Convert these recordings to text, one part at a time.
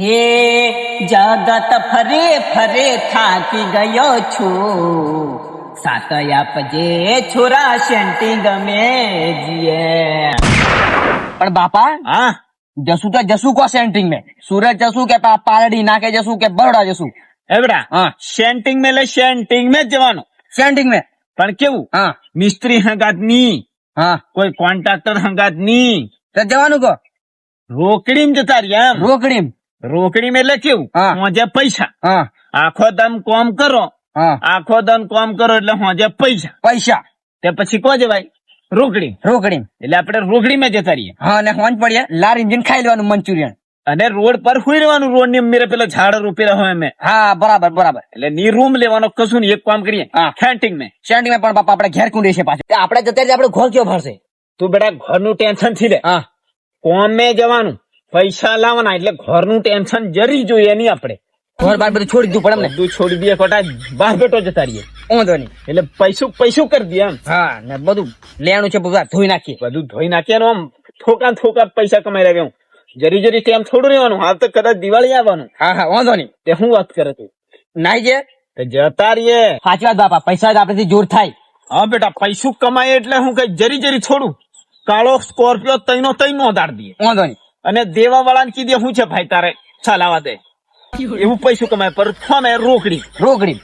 હે જગત ફરે ફરે થાકી ગયો છું. સાત આપજે છોરા શેન્ટી ગમે જીએ. પણ બાપા હા? જસુ તો જસુ કો સેન્ટિંગ મેં? સુરત જસુ કે પાલડી નાકે જસુ કે બરોડા જસુ? એ હા. સેન્ટિંગ મેં લે સેન્ટિંગ મેં જવાનું. સેન્ટિંગ મેં? પણ કેવું? હા. મિસ્ત્રી હંગાતની. હા. કોઈ કોન્ટ્રાક્ટર હંગાતની. જવાનું કો? રોકડીમ જતા રહ્યા રોકડીમ? રોકડી એટલે કેવું? હોજે પૈસા. આખો દમ કોમ કરો. આખો દમ કોમ કરો એટલે હોજે પૈસા. પૈસા. તે પછી કો ભાઈ રોકડી. રોકડી. એટલે આપણે રોકડી માં જતા રહીએ. હા અને હોંજ પડીએ. લાર ઇન્જિન ખાઈ લેવાનું મંચુરિયન. અને રોડ પર હુઈ રહેવાનું. રોડની મેરે પેલા ઝાડ રોપેલા હોય અમે. હા બરાબર બરાબર. એટલે ની રૂમ લેવાનો કશું નહીં એક કામ કરીએ. ફેન્ટિંગ ખેન્ટિંગ મેં. સેન્ટિંગ में પણ બાપા આપણે ઘેર કુંડી છે પાછું આપણે જતા આપણે ઘોર કયો ભરશે? તું બેટા ઘરનું ટેન્શનથી લે. હા. કોમ મેં જવાનું. પૈસા લાવવાના એટલે ઘરનું ટેન્શન જરી જોઈએ નહીં આપણે. ઘર બાર બધું છોડી દીધું પણ અમને. બધું છોડી દઈએ ખોટા બહાર બેઠો જતા રહીએ. વાંધો નહીં. એટલે પૈસું પૈસું કરી દઈએ એમ. હા ને બધું લેવાનું છે બધું ધોઈ નાખીએ. બધું ધોઈ નાખીએ આમ થોકા થોકા પૈસા કમાઈ રહ્યા હું જરી જરી ટાઈમ થોડું રહેવાનું હાલ તો કદાચ દિવાળી આવવાનું. હા હા વાંધો નહીં. તે હું વાત કરે તું? નાઈ જે. તે જતા રહીએ. સાચી વાત બાપા પૈસા જ આપડેથી જોર થાય. હા બેટા પૈસું કમાય એટલે હું કઈ જરી જરી છોડું? કાળો સ્કોર્પિયો તઈનો તઈ નો દાડ દઈએ. વાંધો નહીં. અને દેવા વાળાને કીધે શું છે ભાઈ તારે ચલાવા દે. એવું પૈસું કમાય પર ફોને રોકડી. રોકડી.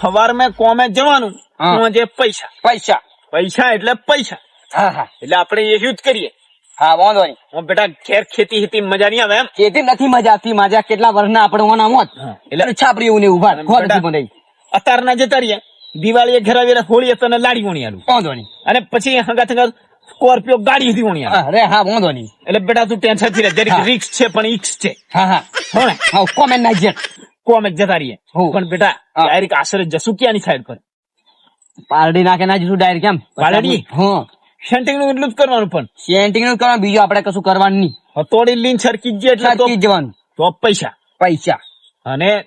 સવાર મેં કોમે જવાનું જે પૈસા. પૈસા. પૈસા એટલે પૈસા. હા હા. એટલે આપણે એ જ કરીએ. હા વાંધો નહીં. હું બેટા ઘેર ખેતી ખેતી મજા નહીં આવે એમ. ખેતી નથી મજા આવતી મજા કેટલા વર્ષના આપણે ઓના મોત. એટલે છાપરી એવું ને ઊભા ખોર નથી બંધાઈ. અત્યારના જતા રહીએ. દિવાળીએ ઘર આવીને હોળીએ તને લાડી વણી આલું વાંધો નહીં. અને પછી હંગાત હંગાત સ્કોર્પિયો ગાડી હતી ઉણી અરે હા વાંધો નહીં. એટલે બેટા તું ટેન્શનથી રહે રિક્સ છે પણ ઇક્સ છે. હા હા. હો હા કોમેન્ટ ના જેટ કોમે જતા રહીએ. પણ બેટા. ડાયરેક્ટ આશરે જશું ક્યાંની સાઈડ પર. પારડી નાખે ના જશું ડાયરેક્ટ કેમ પારડી? હા. સેન્ટિંગનું એટલું જ કરવાનું પણ. સેન્ટિંગનું કરવાનું બીજું આપણે કશું કરવાનું નહીં. હતોડી લીન સરકી જ એટલે તો- સરકી જવાનું. તો પૈસા. પૈસા. અને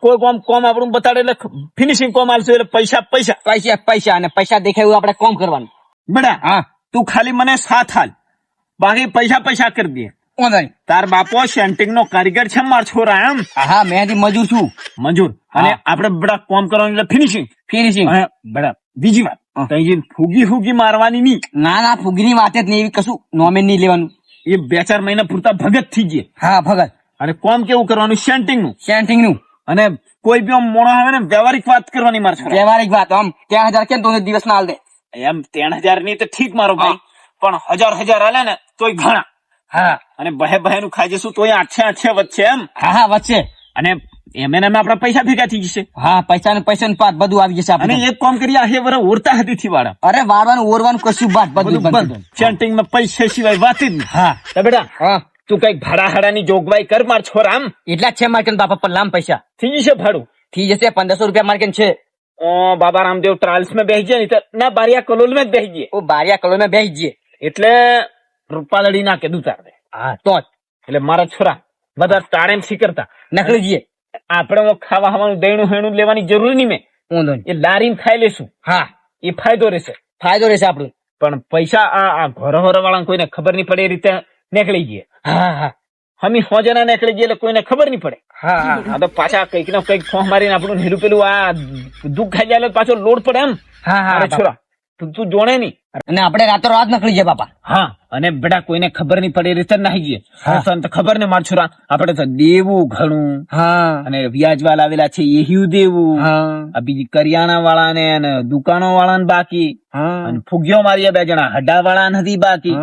કોઈ કોમ કોમ આપણું બતાડે એટલે ફિનિશિંગ કોમ આલશું એટલે પૈસા પૈસા. પૈસા પૈસા અને પૈસા દેખાય એવું આપણે કોમ કરવાનું. બડા હા. તું ખાલી મને સાથ હાલ બાકી પૈસા પૈસા કરી દે. તાર બાપો સેન્ટિંગ નો કારીગર છે માર છોરા એમ? હા મેં મજૂર છું. મજૂર. અને. આપણે બડા કોમ કરવાનું એટલે ફિનિશિંગ ફિનિશિંગ અને બીજી વાત. તઈ જઈને ફૂગી ફૂગી મારવાની નહીં ના ના ફુગની વાત જ નહીં એવી કશું નોમેન નહીં લેવાનું. એ બે ચાર મહિના પૂરતા ભગત થઈ ગયે. હા ભગત. અને કોમ કેવું કરવાનું? સેન્ટિંગનું સેન્ટિંગનું અને કોઈ બી આમ મોણો આવે ને વ્યવહારિક વાત કરવાની મારે વ્યવહારિક વાત આમ ત્યાં હજાર કેમ તો દિવસ ના હાલ દે. એમ ત્રણ હજારની તો ઠીક મારો ભાઈ. પણ હજાર હજાર હાલે ને તોય ઘણા. હા. અને બહે બહે નું ખાઈ જશું તોય આછે આછે વચ્ચે એમ. હા હા વચ્ચે અને એમ એને એમ આપડા પૈસા ભેગા થઈ જશે. હા પૈસા ને પૈસા ને પાત બધું આવી જશે અને એક કામ કરી આ વર ઓરતા હતી થી વાળા. અરે વાળવાનું ઓરવાનું કશું બાદ બધું બધું ચેન્ટિંગમાં પૈસા સિવાય વાત જ હા. તો બેટા હા. તું કંઈક ભાડા હાડાની જોગવાઈ કર માર છોરા આમ. એટલા જ છે માર્કેટ બાપા પણ લામ પૈસા. થઈ જશે ભાડું. થઈ જશે પંદરસો રૂપિયા માર્કેટ છે. બાબા રામદેવ ટ્રાયલ્સમાં બેસી જાય ને ના બારિયા કલોલમાં બેસી જઈએ ઓ બારિયા કલોલમાં બેસી જઈએ એટલે રૂપાલડી ના કીધું તારે હા તો એટલે મારા છોરા બધા તારે એમ શીખરતા નકળી જઈએ આપણે ખાવા ખાવાનું દેણું હેણું લેવાની જરૂર નહીં મેં એ લારીને ખાઈ લેશું હા એ ફાયદો રહેશે ફાયદો રહેશે આપણું પણ પૈસા આ આ ઘર ઘર વાળા કોઈને ખબર નહીં પડે એ રીતે નીકળી જઈએ હા હા હમી સો જણા નીકળી જઈએ એટલે કોઈને ખબર નહીં પડે. હા હા. તો પાછા કંઈક ને કંઈક ફોન મારીને આપણું નેરું પેલું આ દુઃખ ખાઈ જાય પાછો લોડ પડે એમ. હા હા છોરા તું તું જોણે નહીં. અને આપણે રાતો રાત નીકળી જાય બાપા. હા અને બેટા કોઈને ખબર નહીં પડે એ રીતે નાહી જઈએ સંત ખબર ને માર છોરા? આપણે તો દેવું ઘણું. હા. અને વ્યાજવાલ આવેલા છે એહ્યું દેવું. હા. બીજી કરિયાણા વાળા ને અને દુકાનો વાળા ને બાકી. હા. અને ફુગ્યો મારીએ બે જણા હડા વાળા નથી બાકી.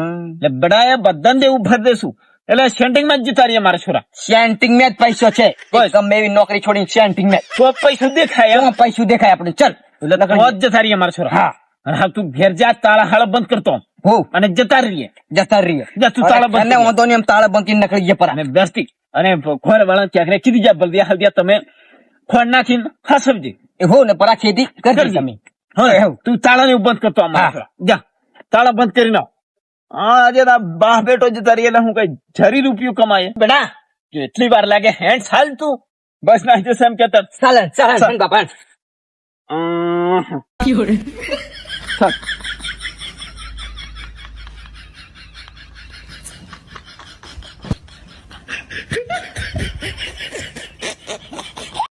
એટલે એ બધાને દેવું ભર દેશું. એટલે સેન્ટિંગમાં જ જતા રહીએ મારા છોરા. સેન્ટિંગમાં જ પૈસો છે. ગમે એવી નોકરી છોડીને સેન્ટિંગમાં તો પૈસા દેખાય પૈસું દેખાય આપણે ચલ એટલે જ જતા રહીએ મારા છોરા. હા. તું ઘેર જા તાળા હાળ બંધ કરતો હો અને જતા રહીએ. જતા રહીએ. તું તાળા બંધ અને. વાંધો નહીં એમ તાળા બંધ કરીને નકળી ગયા પરા. અને બેસતી અને ખોર વાળા ક્યાંક ને કીધી જા બલદિયા હલ્દિયા તમે ખોર નાખીને હા સમજી એ હો ને પરા ખેતી કરજો. તમે. હા તું તાળા ને બંધ કરતો અમારા. જા તાળા બંધ કરી નાખ. આજે બા બેટો જતા રહી એટલે હું કઈ જરી રૂપિયું કમાય બેટા કેટલી વાર લાગે હેન્ડ ચાલ તું બસ ના જશે એમ કેતા ચાલે ચાલે. બાપા.